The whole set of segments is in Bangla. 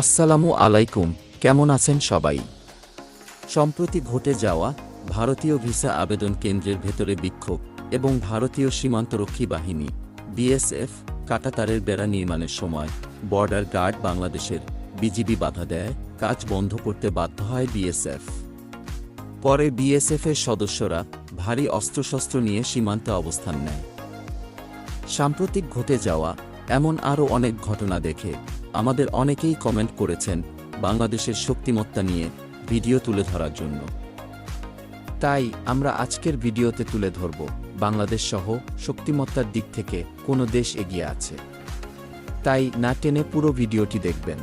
আসসালামু আলাইকুম, কেমন আছেন সবাই? সম্প্রতি ঘটে যাওয়া ভারতীয় ভিসা আবেদন কেন্দ্রের ভেতরে বিক্ষোভ এবং ভারতীয় সীমান্তরক্ষী বাহিনী, বিএসএফ, কাটাতারের বেড়া নির্মাণের সময় বর্ডার গার্ড বাংলাদেশের বিজিবি বাধা দেয়, কাজ বন্ধ করতে বাধ্য হয় বিএসএফ। পরে বিএসএফের সদস্যরা ভারী অস্ত্রশস্ত্র নিয়ে সীমান্তে অবস্থান নেয়। সাম্প্রতিক ঘটে যাওয়া এমন আরও অনেক ঘটনা দেখে আমাদের অনেকেই কমেন্ট করেছেন বাংলাদেশের শক্তিমত্তা নিয়ে ভিডিও তুলে ধরার জন্য। তাই আমরা আজকের ভিডিওতে তুলে ধরব বাংলাদেশ সহ শক্তিমত্তার দিক থেকে কোনো দেশ এগিয়ে আছে। তাই না টেনে পুরো ভিডিওটি দেখবেন।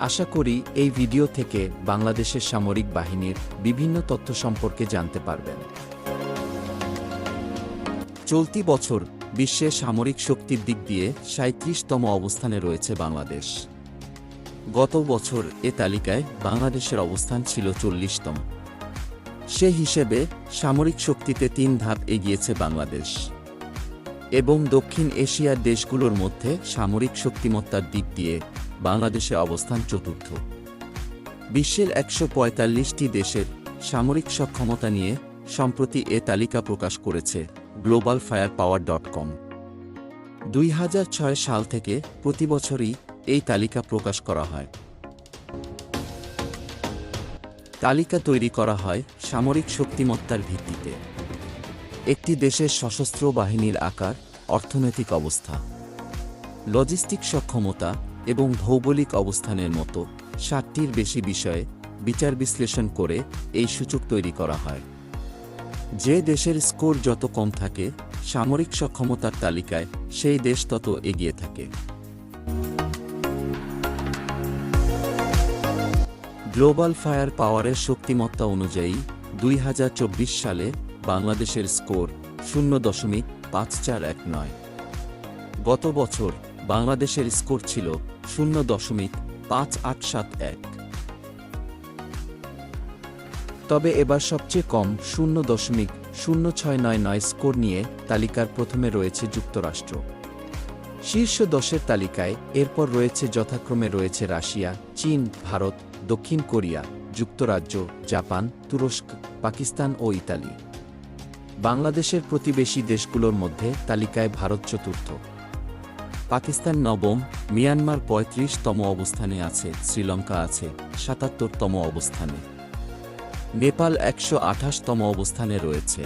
আশা করি এই ভিডিও থেকে বাংলাদেশের সামরিক বাহিনীর বিভিন্ন তথ্য সম্পর্কে জানতে পারবেন। চলতি বছর বিশ্বে সামরিক শক্তির দিক দিয়ে সাঁত্রিশতম অবস্থানে রয়েছে বাংলাদেশ। গত বছর এ তালিকায় বাংলাদেশের অবস্থান ছিল চল্লিশতম। সে হিসেবে সামরিক শক্তিতে তিন ধাপ এগিয়েছে বাংলাদেশ এবং দক্ষিণ এশিয়ার দেশগুলোর মধ্যে সামরিক শক্তিমত্তার দিক দিয়ে বাংলাদেশে অবস্থান চতুর্থ। বিশ্বের একশো পঁয়তাল্লিশটি দেশের সামরিক সক্ষমতা নিয়ে সম্প্রতি এ তালিকা প্রকাশ করেছে। Global fire power dot com দুই হাজার ছয় সাল থেকে প্রতি বছরই এই তালিকা প্রকাশ করা হয়। তালিকা তৈরি করা হয় সামরিক শক্তিমত্তার ভিত্তিতে। একটি দেশের সশস্ত্র বাহিনীর আকার, অর্থনৈতিক অবস্থা লজিস্টিক সক্ষমতা এবং ভৌগোলিক অবস্থানের মতো ষাটটির বেশি বিষয়ে বিচার বিশ্লেষণ করে এই সূচক তৈরি করা হয়। যে দেশের স্কোর যত কম থাকে, সামরিক সক্ষমতার তালিকায় সেই দেশ তত এগিয়ে থাকে। গ্লোবাল ফায়ার পাওয়ারের শক্তিমত্তা অনুযায়ী, দুই হাজার চব্বিশ সালে বাংলাদেশের স্কোর শূন্য দশমিক পাঁচ চার এক নয়। গত বছর বাংলাদেশের স্কোর ছিল শূন্য দশমিক পাঁচ আট সাত এক। তবে এবার সবচেয়ে কম শূন্য দশমিক শূন্য ছয় নয় নয় স্কোর নিয়ে তালিকার প্রথমে রয়েছে যুক্তরাষ্ট্র। শীর্ষ দশের তালিকায় এরপর রয়েছে যথাক্রমে রয়েছে রাশিয়া, চীন, ভারত, দক্ষিণ কোরিয়া, যুক্তরাজ্য, জাপান, তুরস্ক, পাকিস্তান ও ইতালি। বাংলাদেশের প্রতিবেশী দেশগুলোর মধ্যে তালিকায় ভারত চতুর্থ। পাকিস্তান নবম, মিয়ানমার পঁয়ত্রিশতম অবস্থানে আছে, শ্রীলঙ্কা আছে, সাতাত্তরতম অবস্থানে। নেপাল একশো আঠাশতম অবস্থানে রয়েছে।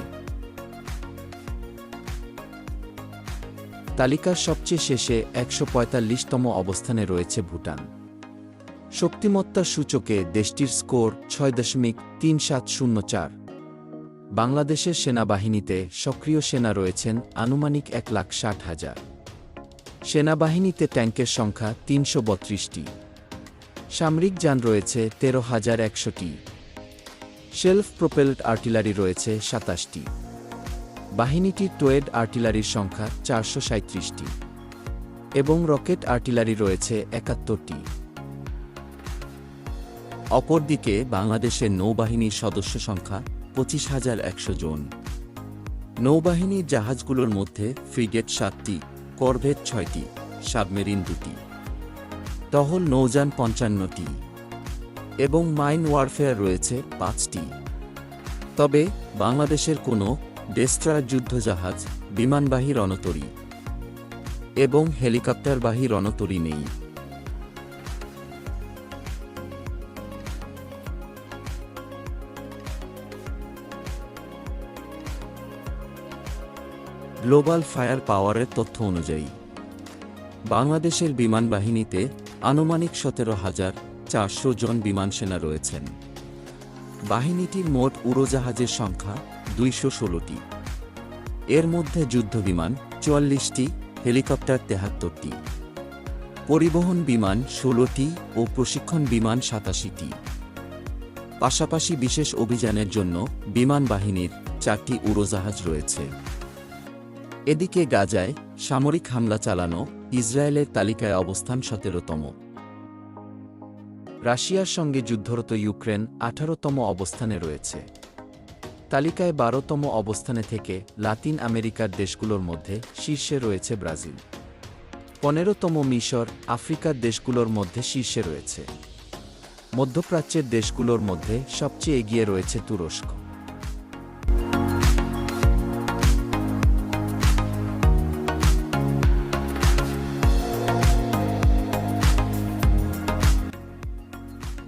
তালিকার সবচেয়ে শেষে একশো পঁয়তাল্লিশতম অবস্থানে রয়েছে ভুটান। শক্তিমত্তা সূচকে দেশটির স্কোর ছয় দশমিক তিন সাত শূন্য চার। বাংলাদেশের সেনাবাহিনীতে সক্রিয় সেনা রয়েছেন আনুমানিক এক লাখ ষাট হাজার। সেনাবাহিনীতে ট্যাঙ্কের সংখ্যা তিনশো বত্রিশটি। সামরিক যান রয়েছে তেরো হাজার একশোটি। শেলফ প্রোপেলড আর্টিলারি রয়েছে সাতাশটি। বাহিনীটির টোয়েড আর্টিলারির সংখ্যা চারশো সাঁত্রিশটি এবং রকেট আর্টিলারি রয়েছে একাত্তরটি। অপরদিকে বাংলাদেশের নৌবাহিনীর সদস্য সংখ্যা পঁচিশ হাজার একশো জন। নৌবাহিনীর জাহাজগুলোর মধ্যে ফ্রিগেট সাতটি, করভেট ছয়টি, সাবমেরিন দুটি। টহল নৌযান পঞ্চান্নটি। এবং মাইন ওয়ারফেয়ার রয়েছে পাঁচটি। তবে বাংলাদেশের কোনো ডেস্ট্রার যুদ্ধজাহাজ বিমানবাহী রণতরী এবং হেলিকপ্টারবাহী রণতরী নেই। গ্লোবাল ফায়ার পাওয়ারের তথ্য অনুযায়ী, বাংলাদেশের বিমান বাহিনীতে আনুমানিক সতেরো হাজার চারশো জন বিমান সেনা রয়েছেন। বাহিনীটির মোট উড়োজাহাজের সংখ্যা দুইশো ষোলোটি। এর মধ্যে যুদ্ধবিমান চুয়াল্লিশটি, হেলিকপ্টার তেহাত্তরটি। পরিবহন বিমান ষোলোটি ও প্রশিক্ষণ বিমান সাতাশিটি। পাশাপাশি বিশেষ অভিযানের জন্য বিমান বাহিনীর চারটি উড়োজাহাজ রয়েছে। এদিকে গাজায় সামরিক হামলা চালানো ইসরায়েলের তালিকায় অবস্থান সতেরোতম। রাশিয়ার সঙ্গে যুদ্ধরত ইউক্রেন আঠারোতম অবস্থানে রয়েছে। তালিকায় বারোতম অবস্থানে থেকে লাতিন আমেরিকার দেশগুলোর মধ্যে শীর্ষে রয়েছে ব্রাজিল। পনেরোতম মিশর আফ্রিকার দেশগুলোর মধ্যে শীর্ষে রয়েছে। মধ্যপ্রাচ্যের দেশগুলোর মধ্যে সবচেয়ে এগিয়ে রয়েছে তুরস্ক।